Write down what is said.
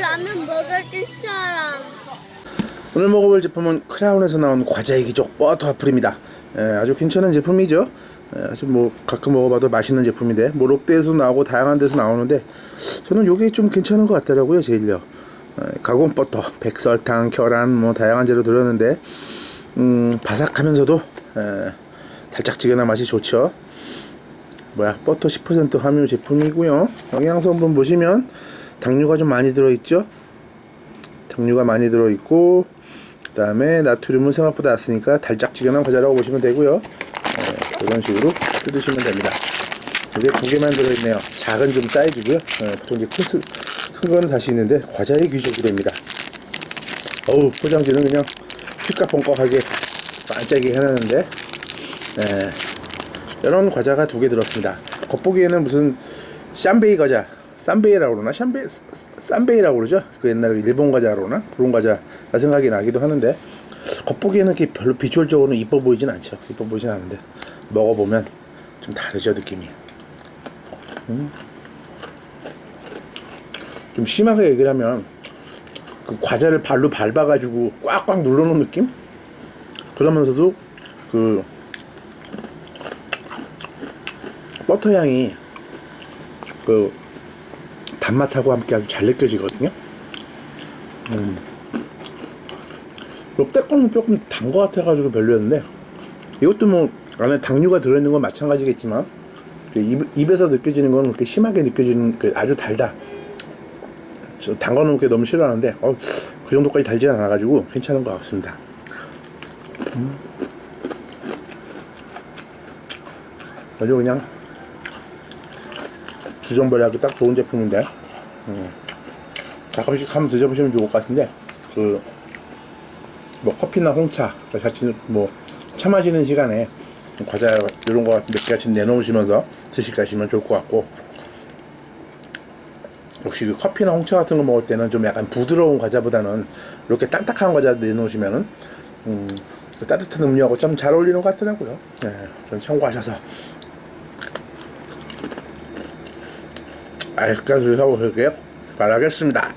라면 먹을 사람. 오늘 먹어볼 제품은 크라운에서 나온 과자의 기적 버터 와플입니다. 예, 아주 괜찮은 제품이죠. 예, 아주 뭐 가끔 먹어봐도 맛있는 제품인데 뭐 롯데에서 나오고 다양한 데서 나오는데 저는 이게 좀 괜찮은 것 같더라고요 제일요. 예, 가공 버터, 백설탕, 계란 뭐 다양한 재료 들었는데 음, 바삭하면서도 예, 달짝지근한 맛이 좋죠. 뭐야 버터 10% 함유 제품이고요. 영양 성분 보시면 당류가 좀 많이 들어있죠. 당류가 많이 들어있고 그 다음에 나트륨은 생각보다 낮으니까 달짝지근한 과자라고 보시면 되고요. 네, 이런 식으로 뜯으시면 됩니다. 이게 두 개만 들어있네요. 작은 좀 사이즈고요. 네, 보통 이제 큰, 거는 다시 있는데 과자의 귀족이랍니다. 어우 포장지는 그냥 휘까뻥꺽하게 반짝이게 해놨는데 네, 이런 과자가 두 개 들었습니다. 겉보기에는 무슨 샴베이 과자 쌈베이라고 그러나? 샴베 쌈베이라고 그러죠? 그 옛날에 일본 과자로 그러나 그런 과자가 생각이 나기도 하는데 겉보기에는 이렇게 별로 비주얼적으로는 이뻐 보이진 않죠. 이뻐 보이진 않은데 먹어보면 좀 다르죠 느낌이. 음. 좀 심하게 얘기를 하면 그 과자를 발로 밟아가지고 꽉꽉 눌러놓은 느낌? 그러면서도 그 버터 향이 그 단맛하고 함께 아주 잘 느껴지거든요. 음. 롯데 거는 조금 단거 같아가지고 별로였는데 이것도 뭐 안에 당류가 들어있는 건 마찬가지겠지만 그 입, 입에서 느껴지는 건 그렇게 심하게 느껴지는 그 아주 달다. 저단 거는 그렇게 너무 싫어하는데 어, 그 정도까지 달지 않아가지고 괜찮은 것 같습니다. 음. 아주 그냥 주정벌이 하기 딱 좋은 제품인데 음. 가끔씩 한번 드셔보시면 좋을 것 같은데 그 뭐 커피나 홍차 같이 뭐차 마시는 시간에 과자 이런 거몇개 같이 내놓으시면서 드실 가시면 좋을 것 같고 역시 그 커피나 홍차 같은 거 먹을 때는 좀 약간 부드러운 과자보다는 이렇게 딱딱한 과자 내놓으시면은 음, 그 따뜻한 음료하고 좀잘 어울리는 것 같더라고요. 네, 좀 참고하셔서 알까지 사보실게요. 바라겠습니다.